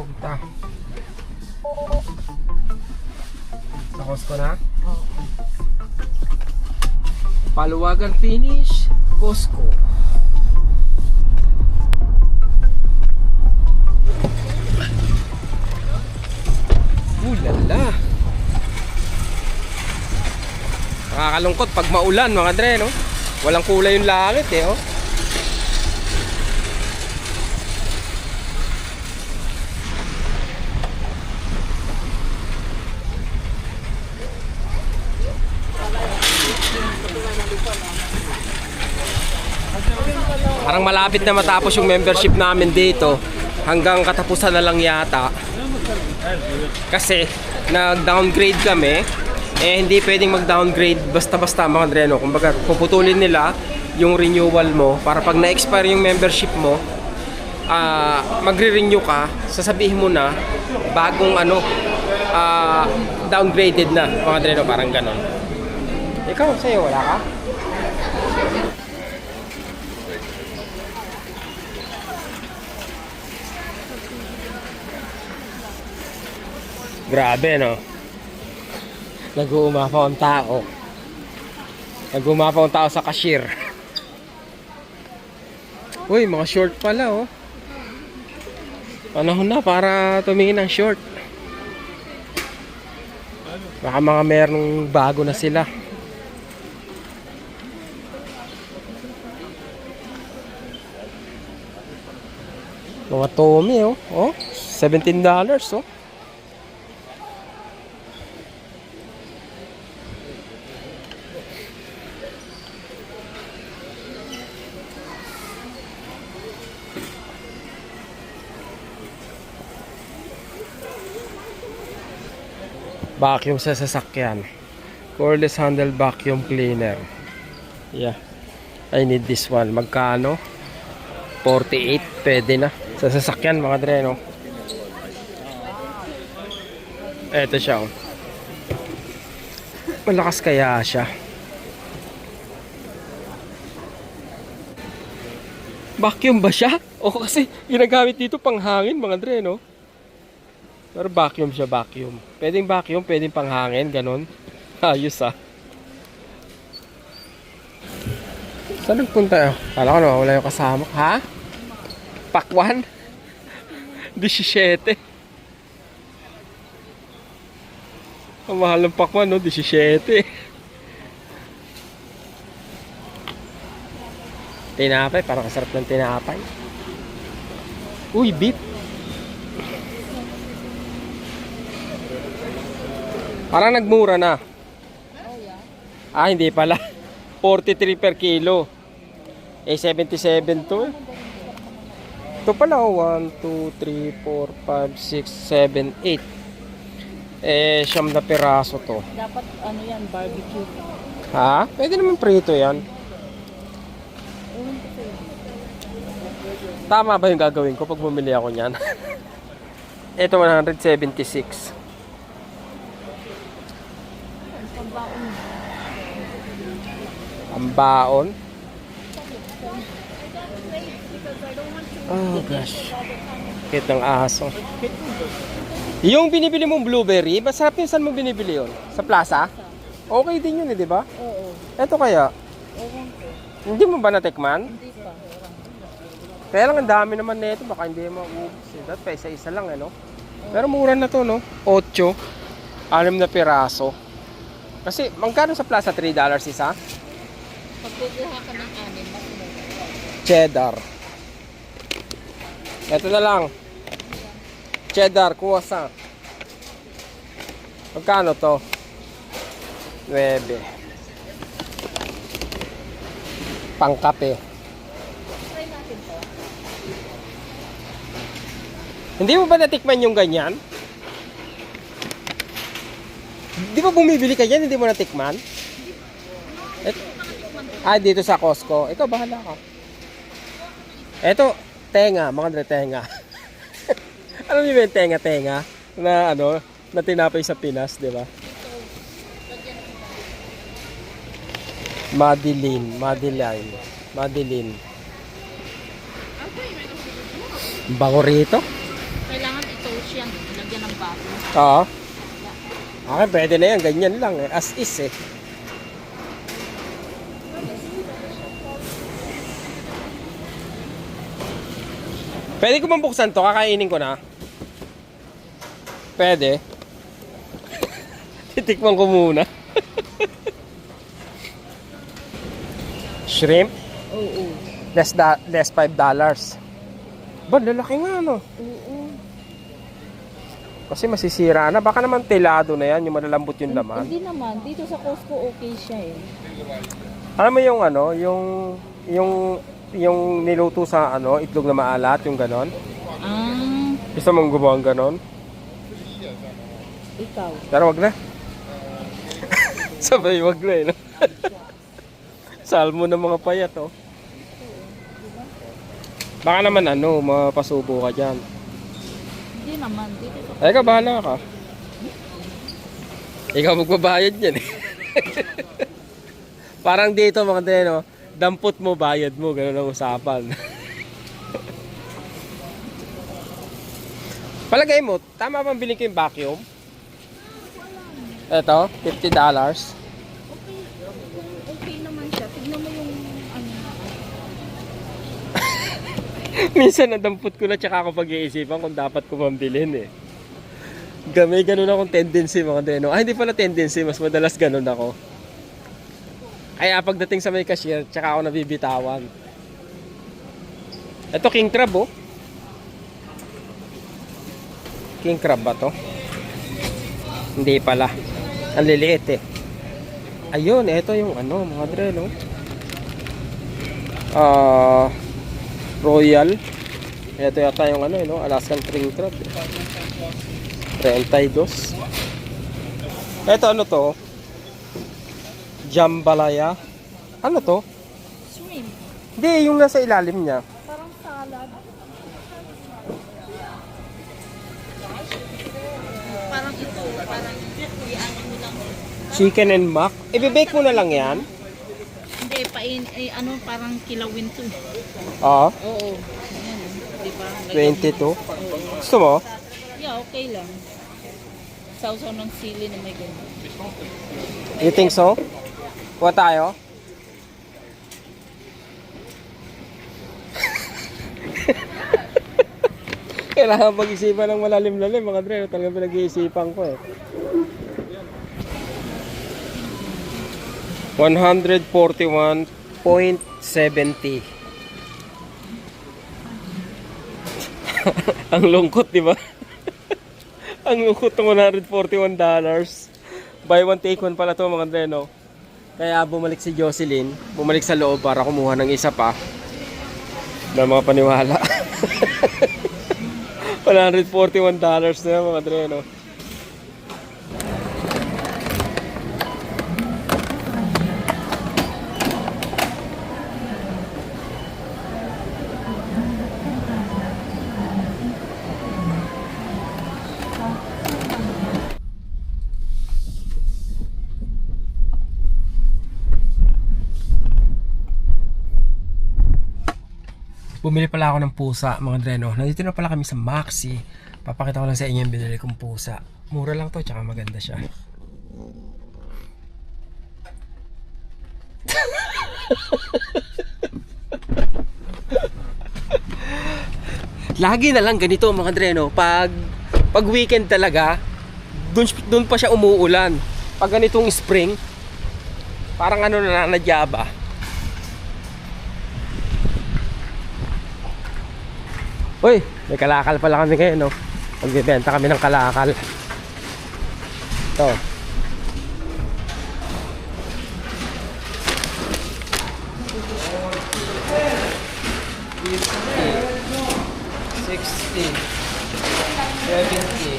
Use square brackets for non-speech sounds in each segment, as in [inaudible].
punta? Sa Costco na? Paluwagan finish, Costco. Ulala. Nakakalungkot pag maulan mga dre, no? Walang kulay yung langit eh, oh. Parang malapit na matapos yung membership namin dito. Hanggang katapusan na lang yata. Kasi nag-downgrade kami. Eh hindi pwedeng mag-downgrade basta-basta mga dreno. Kumbaga puputulin nila yung renewal mo para pag na-expire yung membership mo, ah magre-renew ka, sasabihin mo na bagong ano, ah downgraded na mga dreno, parang ganon. Ikaw, sa'yo, wala ka? Grabe, no? Nag-uumapaw ang tao. Nag-uumapaw ang tao sa cashier. Uy, mga short pala, oh. Panahon na para tumingin ng short. Baka mga merong bago na sila. Mga Tommy, oh. Oh, $17, oh. Vacuum sa sasakyan. Cordless handle vacuum cleaner. Yeah. I need this one. Magkano? 48 pwede na. Sa sasakyan mga dreno eto siya oh. malakas kaya siya. Vacuum ba siya? o kasi ginagamit dito pang hangin mga dreno pero vacuum siya, vacuum. Pwedeng vacuum, pwedeng panghangin, ganun. [laughs] Ayos ah. Saan nagpunta? Kala ko na wala yung kasama. Ha? Pakwan? [laughs] 17. Ang mahal ng pakwan, no? 17. [laughs] Tinapay, parang kasarap ng tinapay. Uy, beef. Parang nagmura na. Ah, hindi pala. [laughs] 43 per kilo. Eh, 77 to eh. Ito pala, oh. 1, 2, 3, 4, 5, 6, 7, 8. Eh, siyam na piraso to. Dapat ano yan, barbecue. Ha? Pwede naman prito yan. Tama ba yung gagawin ko pag bumili ako niyan? [laughs] Ito 176. Ang baon. Oh gosh. Kit ng aso. Yung binibili mong blueberry, masarap yun saan mo binibili yun? Sa plaza? Okay din yun eh, di ba? Oo. Eto kaya, hindi mo ba natikman? Hindi pa. Kaya lang ang dami naman nito, baka hindi mo maubos eh. Dapat pa isa-isa lang eh, no? Pero mura na to, no? 8, 6 na piraso. Kasi, magkano sa plaza? $3 isa? Pag kukuha ka ng anim, mas mura. Cheddar. Ito na lang. Cheddar, kuha sa. Magkano to? 9. Pangkape. Hindi mo ba natikman yung ganyan? Di ba bumibili ka yan, hindi mo natikman? Et, ah, dito sa Costco. Ikaw, bahala ka. Ito, tenga, mga dre tenga. [laughs] Alam niyo ba yung tenga-tenga? Na ano, na tinapay sa Pinas, di ba? Madeline, Madeline, Madeline. Bango rito? Kailangan ito yan. Lagyan ng bago. Oo. Okay, pwede na yan. Ganyan lang eh. As is eh. Pwede ko bang buksan to? Kakainin ko na. Pwede. [laughs] Titikman ko muna. [laughs] Shrimp? Oo. Less, da- less $5 dollars. Ba, lalaki nga no. Oo. Kasi masisira na. Baka naman telado na yan, yung malalambot yung laman. Hindi naman. Dito sa Costco okay siya eh. Alam mo yung ano, yung yung yung niluto sa ano, itlog na maalat, yung ganon. Ah, Gusto mong gumawa ng ganon? ikaw. Pero wag na. [laughs] Sabay wag na eh. No? [laughs] Salmo ng mga payat oh. Baka naman ano, mapasubo ka dyan. Hindi naman. Dito sa Ay ka, bahala ka. Ikaw magbabayad yan eh. [laughs] Parang dito mga deno, dampot mo, bayad mo, ganun ang usapan. Palagay mo, tama bang bilhin ko yung vacuum? Ito, $50. dollars. Okay, okay naman siya. Tignan mo yung ano. [laughs] Minsan nadampot ko na tsaka ako pag-iisipan kung dapat ko bang bilhin eh. Gamay ganun akong tendency mga deno. Ah, hindi pala tendency, mas madalas ganun ako. Kaya pagdating sa may cashier, tsaka ako nabibitawan. Ito king crab oh. King crab ba to? Hindi pala. Ang liliit eh. Ayun, ito yung ano, mga dre, no? Ah... Royal. Ito yata yung ano, eh? Alaskan King Crab. 32. Ito ano to? Jambalaya. Ano to? Shrimp. Hindi, yung nasa ilalim niya. Parang salad. Parang ito. Parang iyan mo lang. Chicken and mac. Ibibake mo na lang yan. Hindi, pain, eh, ano, parang kilawin to. Oo. Oo. Ayan, di ba? Lagyan mo- 22. Oo. Gusto mo? Yeah, okay lang. Sausaw ng sili na may ganun. You think so? Kuha tayo? [laughs] Kailangan pag-isipan ng malalim-lalim mga dre. Talagang pinag-iisipan ko eh. 141.70 [laughs] Ang lungkot, di ba? [laughs] Ang lungkot ng 141 dollars. Buy one take one pala to mga dre, no? Kaya bumalik si Jocelyn, bumalik sa loob para kumuha ng isa pa. Na mga paniwala. [laughs] 141 dollars na yan, mga dre, no? Bumili pala ako ng pusa, mga dreno. Nandito na pala kami sa Maxi. Papakita ko lang sa inyo yung binili kong pusa. Mura lang to, tsaka maganda siya. [laughs] Lagi na lang ganito mga dreno. Pag, pag weekend talaga, dun, dun pa siya umuulan. Pag ganitong spring, parang ano na nadyaba. Uy, may kalakal pala kami ngayon, no? Magbibenta kami ng kalakal. Ito. Sixty, seventy,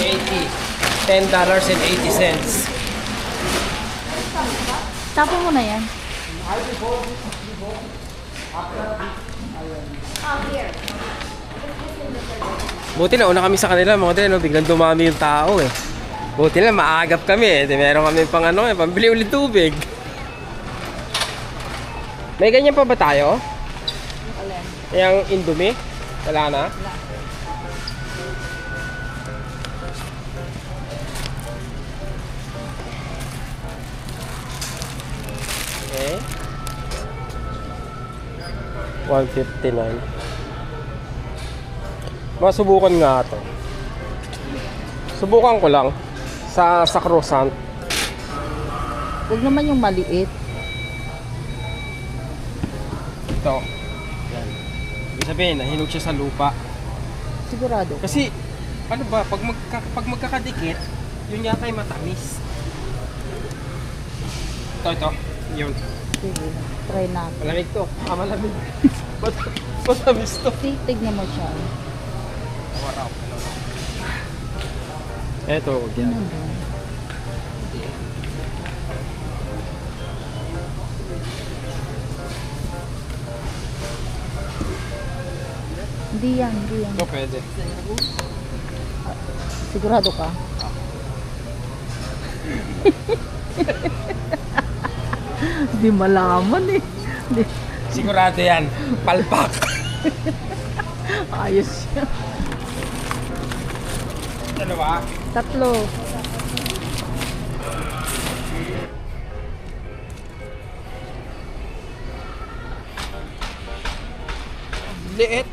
eighty, ten dollars and eighty cents. Tapo mo na yan. Buti na una kami sa kanila mga dre, no? biglang dumami yung tao eh. Buti na maagap kami eh. Di meron kami pang ano eh, pambili ulit tubig. May ganyan pa ba tayo? Alin? Yung Indomie? Wala na? Wala. Eh? Okay. 159. Masubukan nga to. Subukan ko lang sa sa croissant. Huwag naman yung maliit. Ito. Yan. Ibig sabihin, nahinog siya sa lupa. Sigurado. Kasi, ano ba, pag, magka, pag magkakadikit, yun yata ay matamis. Ito, ito. Yun. Sige. Try natin. Malamig to. Ah, malamig. [laughs] Mat- matamis to. Tig- Tignan mo siya. Eto, yan. Hindi yan, hindi yan. Ito pwede. Sigurado ka? Hindi malaman eh. Di, Sigurado yan. Palpak. ayos siya. Ba? Tatlo. Liit.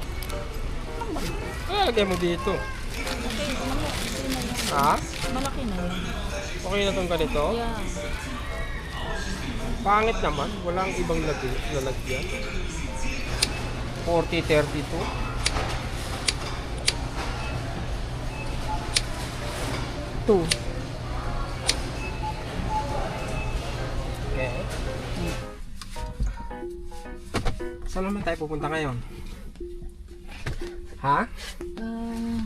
Lagyan mo dito. Ha? Malaki na yun. Okay na tong ganito? Yeah. Pangit naman. Walang ibang lagi- lalagyan. 40, 32. Two. Okay. Saan naman tayo pupunta ngayon? Ha? Ah,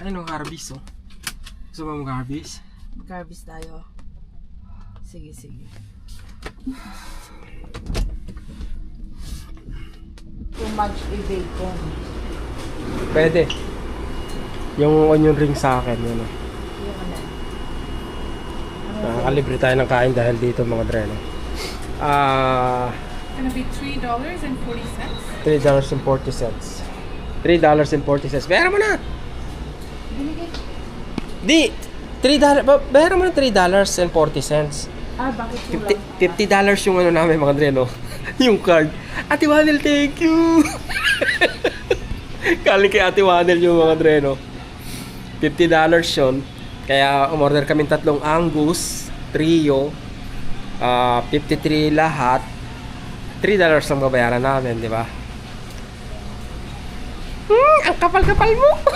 Ano Harvest oh? Gusto mo mag-harvest? Mag-harvest tayo. Sige, sige. Too much i-bacon. Pwede. Yung onion ring sa akin, yun oh. Nakakalibre tayo ng kain dahil dito mga dreno. Ah, gonna be three dollars and forty cents. $3.40. $3.40. Bayaran mo na! Di! $3, ba- bayaran mo na $3.40. Ah, bakit 50, $50 yung ano namin mga dreno. [laughs] yung card. Ate Wanel, thank you! [laughs] Kali kay Ate Wanel yung mga dreno. $50 yun. Kaya umorder kami tatlong Angus, trio, ah 53 lahat. $3 ang babayaran namin, di ba? Hmm, ang kapal-kapal mo! [laughs]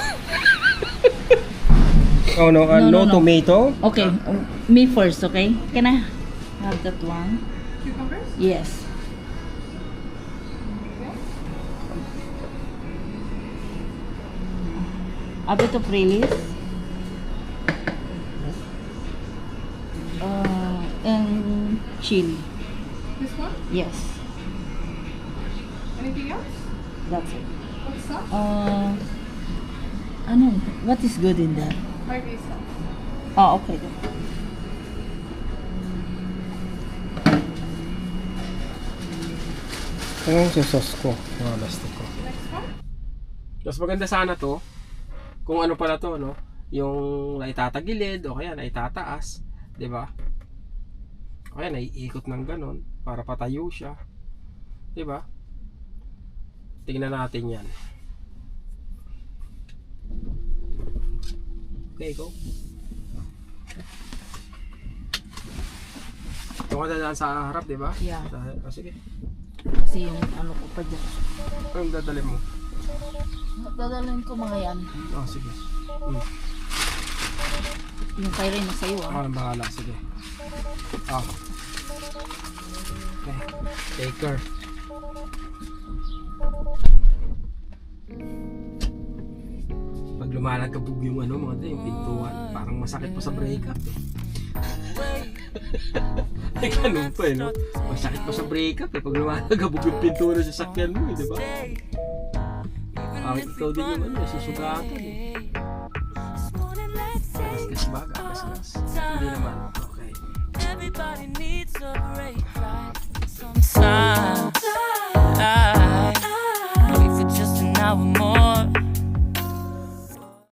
oh no, uh, No, no, no, no. tomato? Okay, um, me first, okay? Can I have that one? Cucumbers? Yes. A bit of relief. Chili. This one? Yes, Anything else? that's it. What's sauce? Uh, ano, what is good in there? Margay sauce. Oh, okay. good. Ano yung sauce ko? Mga basta ko. Mas maganda sana to, kung ano pala to, no? Yung naitatagilid o kaya naitataas, di ba? O kaya naiikot ng ganon para patayo siya. Di ba? Tingnan natin yan. Okay, go. Ito ka dadaan sa harap, di ba? Yeah. Oh, sige. Kasi yung ano ko pa dyan. Anong dadali mo? Dadalhin ko mga yan. Oh, sige. Hmm. Yung kay Ren sa'yo Ako ah. nang bahala, sige. Ah. Okay. Take care. Pag lumalagabog yung ano, mga tayo, yung pintuan, parang masakit pa sa breakup. eh. [laughs] Ay, ganun pa eh, no? Masakit pa sa breakup eh, pag lumalagabog yung pintuan sa sasakyan mo eh, di ba? Parang ikaw din yung ano, susugatan eh. Kaskas ba? Kaskas. Hindi naman. Okay. Everybody needs a break right time.